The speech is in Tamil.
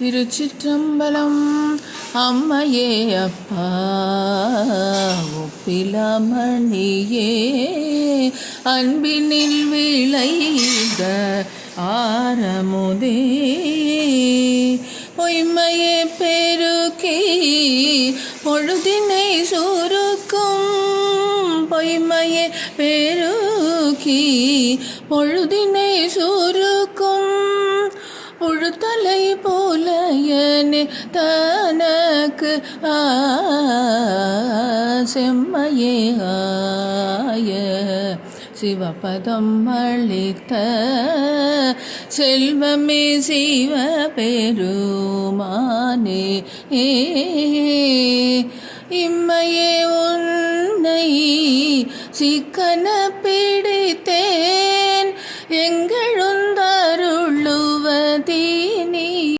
திருச்சிற்றம்பலம். அம்மையே அப்பா ஒப்பிலமணியே அன்பினில் விளைந்த ஆரமுதே. பொய்மையே பெருக்கி பொழுதினை சுருக்கும். பொய்மையே பெருக்கி பொழுதினை சுருக்கும். தனக்கு செம்மையே ஆய. சிவபதம் அளித்த செல்வமே சிவ பெருமானே இம்மையே உன்னை சிக்கன பிடித்தேன். எங்களுந்தருளுவதே